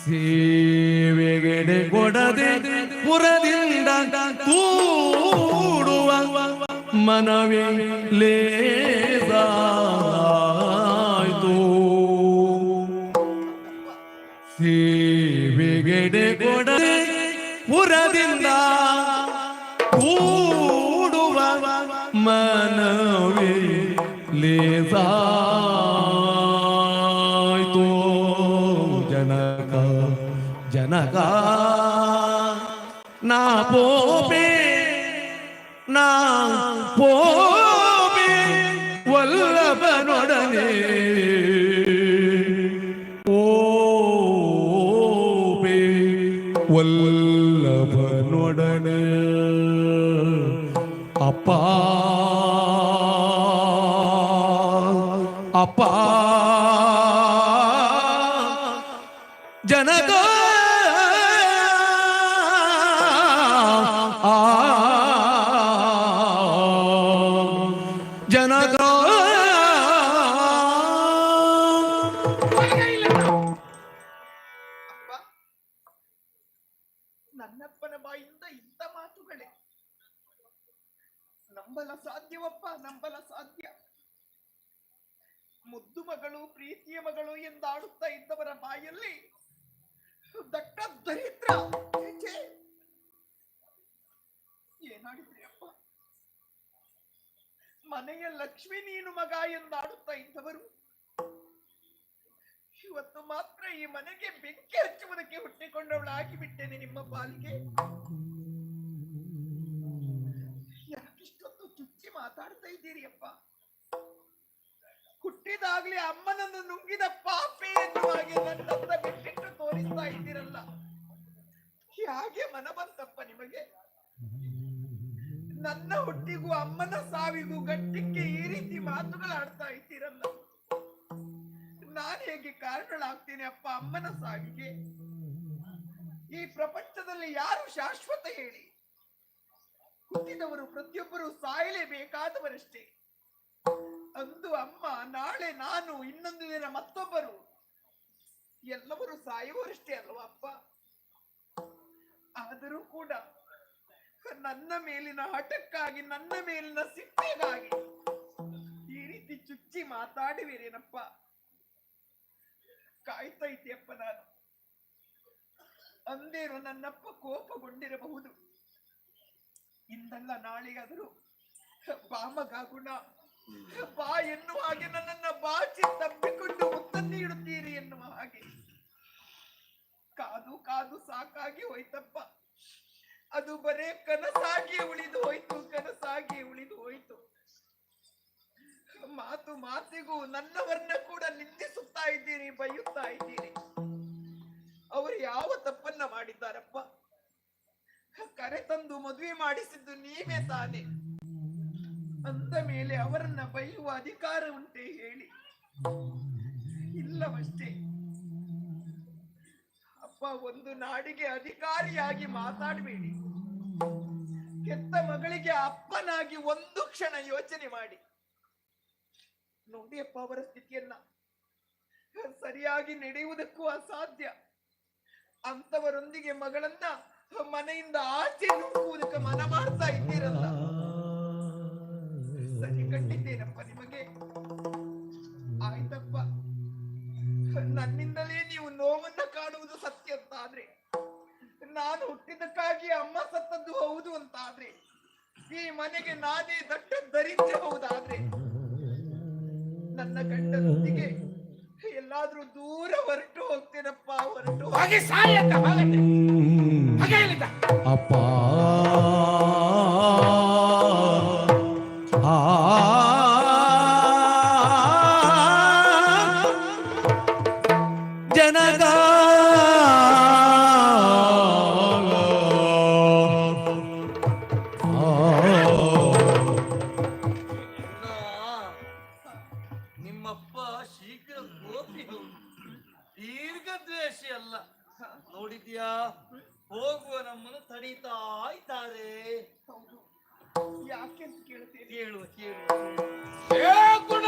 സേവകനെ കൊടതെ പുറതിണ്ട കൂടുവ മനവേ ലേതാ സേവകനെ കൊടതെ പുറതിണ്ട കൂടുവ മനവേ ലേതാ அழகா நான் போவேன் நான் போவேன் வல்லபனுடனே ஓபே வல்லபனுடனே அப்பா அப்பா. ஜனகா. ನಂಬಲ ಸಾಧ್ಯವಪ್ಪ, ನಂಬಲ ಸಾಧ್ಯ. ಮುದ್ದು ಮಗಳು, ಪ್ರೀತಿಯ ಮಗಳು ಎಂದಾಡುತ್ತಾ ಇದ್ದವರ ಬಾಯಲ್ಲಿ ದಟ್ಟ ದರಿದ್ರ. ಅಪ್ಪ? ಮನೆಯ ಲಕ್ಷ್ಮಿ ನೀನು ಮಗ ಎಂದಾಡುತ್ತಾ ಇದ್ದವರು? ಇವತ್ತು ಮಾತ್ರ ಈ ಮನೆಗೆ ಬೆಂಕಿ ಹಚ್ಚುವುದಕ್ಕೆ ಹುಟ್ಟಿಕೊಂಡವಳಾಗಿ ಬಿಟ್ಟೇನೆ ನಿಮ್ಮ ಪಾಲಿಗೆ. ಮಾತಾಡ್ತಾ ಇದ್ದೀರಿ ಅಪ್ಪ ಹುಟ್ಟಿದಾಗ್ಲೇ ಅಮ್ಮನನ್ನು ನುಂಗಿದ ಪಾಪಿ ಎನ್ನುವ ಹಾಗೆ ನನ್ನತ್ತ ಬಿಟ್ಟಿಟ್ಟು ತೋರಿಸ್ತಾ ಇದ್ದೀರಲ್ಲ. ಹೇಗೆ ಮನ ಬಂತಪ್ಪ ನಿಮಗೆ? ನನ್ನ ಹುಟ್ಟಿಗೂ ಅಮ್ಮನ ಸಾವಿಗೂ ಗಟ್ಟಿಕ್ಕೆ ಈ ರೀತಿ ಮಾತುಗಳಾಡ್ತಾ ಇದ್ದೀರಲ್ಲ. ನಾನು ಹೇಗೆ ಕಾರಣಗಳಾಗ್ತೇನೆ ಅಪ್ಪ ಅಮ್ಮನ ಸಾವಿಗೆ? ಈ ಪ್ರಪಂಚದಲ್ಲಿ ಯಾರು ಶಾಶ್ವತ ಹೇಳಿ? ಹುಟ್ಟಿದವರು ಪ್ರತಿಯೊಬ್ಬರು ಸಾಯಲೇಬೇಕಾದವರಷ್ಟೇ. ಅಂದು ಅಮ್ಮ, ನಾಳೆ ನಾನು, ಇನ್ನೊಂದು ದಿನ ಮತ್ತೊಬ್ಬರು. ಎಲ್ಲವರು ಸಾಯುವರಷ್ಟೇ ಅಲ್ವಾ ಅಪ್ಪ? ಆದರೂ ಕೂಡ ನನ್ನ ಮೇಲಿನ ಹಠಕ್ಕಾಗಿ, ನನ್ನ ಮೇಲಿನ ಸಿಟ್ಟಿಗಾಗಿ ಈ ರೀತಿ ಚುಚ್ಚಿ ಮಾತಾಡುವಿರೇನಪ್ಪ? ಕಾಯ್ತಾ ಇದ್ದೆಯಪ್ಪ ನಾನು. ಅಂದೇನು ನನ್ನಪ್ಪ ಕೋಪಗೊಂಡಿರಬಹುದು. ಇಂದಲ್ಲ ನಾಳೆಗಾದರೂ ಬಾಮಗಾಗುಣ ಬಾ ಎನ್ನುವ ಹಾಗೆ ನನ್ನನ್ನ ಬಾಚಿ ತಬ್ಬಿಕೊಂಡು ಮುತ್ತ ನೀಡುತ್ತೀರಿ ಎನ್ನುವ ಹಾಗೆ. ಕಾದು ಕಾದು ಸಾಕಾಗಿ ಹೋಯ್ತಪ್ಪ. ಅದು ಬರೇ ಕನಸಾಗಿ ಉಳಿದು ಹೋಯ್ತು ಕನಸಾಗಿ ಉಳಿದು ಹೋಯ್ತು. ಮಾತು ಮಾತಿಗೂ ನನ್ನವರನ್ನ ಕೂಡ ನಿಂದಿಸುತ್ತಾ ಇದ್ದೀರಿ ಬೈಯುತ್ತಾ ಇದ್ದೀರಿ. ಅವರು ಯಾವ ತಪ್ಪನ್ನ ಮಾಡಿದ್ದಾರಪ್ಪ? ಕರೆ ತಂದು ಮದುವೆ ಮಾಡಿಸಿದ್ದು ನೀವೇ ತಾನೆ. ಅಂದ ಮೇಲೆ ಅವರನ್ನ ಬೈಯುವ ಅಧಿಕಾರ ಉಂಟೆ ಹೇಳಿ. ಇಲ್ಲವಷ್ಟೇ. ಅಪ್ಪ ಒಂದು ನಾಡಿಗೆ ಅಧಿಕಾರಿಯಾಗಿ ಮಾತಾಡಬೇಡಿ. ಕೆತ್ತ ಮಗಳಿಗೆ ಅಪ್ಪನಾಗಿ ಒಂದು ಕ್ಷಣ ಯೋಚನೆ ಮಾಡಿ. ನೋಡಿ ಅಪ್ಪ ಅವರ ಸ್ಥಿತಿಯನ್ನ. ಸರಿಯಾಗಿ ನಡೆಯುವುದಕ್ಕೂ ಅಸಾಧ್ಯ. ಅಂತವರೊಂದಿಗೆ ಮಗಳನ್ನ ಮನೆಯಿಂದ ಆಚೆ ನುಗ್ಗುವುದಕ್ಕೆ ಮನ ಮಾಡ್ತಾ ಇದ್ದೀರಲ್ಲ? ಸರಿ, ಕಂಡಿದ್ದೇನಪ್ಪ ನಿಮಗೆ? ಆಯ್ತಪ್ಪ. ನನ್ನಿಂದಲೇ ನೀವು ನೋವನ್ನ ಕಾಣುವುದು ಸತ್ಯ ಅಂತ ಆದ್ರೆ ನಾನು ಹುಟ್ಟಿದಕ್ಕಾಗಿ ಅಮ್ಮ ಸತ್ತದ್ದು ಹೌದು ಅಂತ ಆದ್ರೆ ಈ ಮನೆಗೆ ನಾನೇ ದಟ್ಟ ದರಿದ್ರೆ ಹೌದಾದ್ರೆ, ನನ್ನ ಗಂಡನೊಂದಿಗೆ ಎಲ್ಲಾದ್ರೂ ದೂರ ಹೊರಟು ಹೋಗ್ತೇನಪ್ಪ ಹೊರಟು ಹೋಗಿ ಸಾಯಕ್ಕ ಹೋಗತ್ತೆ ಹಾಗೆ ಹೇಳಿದ್ದ. ಅಪ್ಪ. ಆ. ಜನಗ ನಮ್ಮನ್ನು ತಡೀತಾ ಇದ್ದಾರೆ. ಹೌದು ಯಾಕೆ ಅಂತ ಕೇಳ್ತೀನಿ ಕೇಳುವ ಕೇಳುವ ಏ ಗುಣ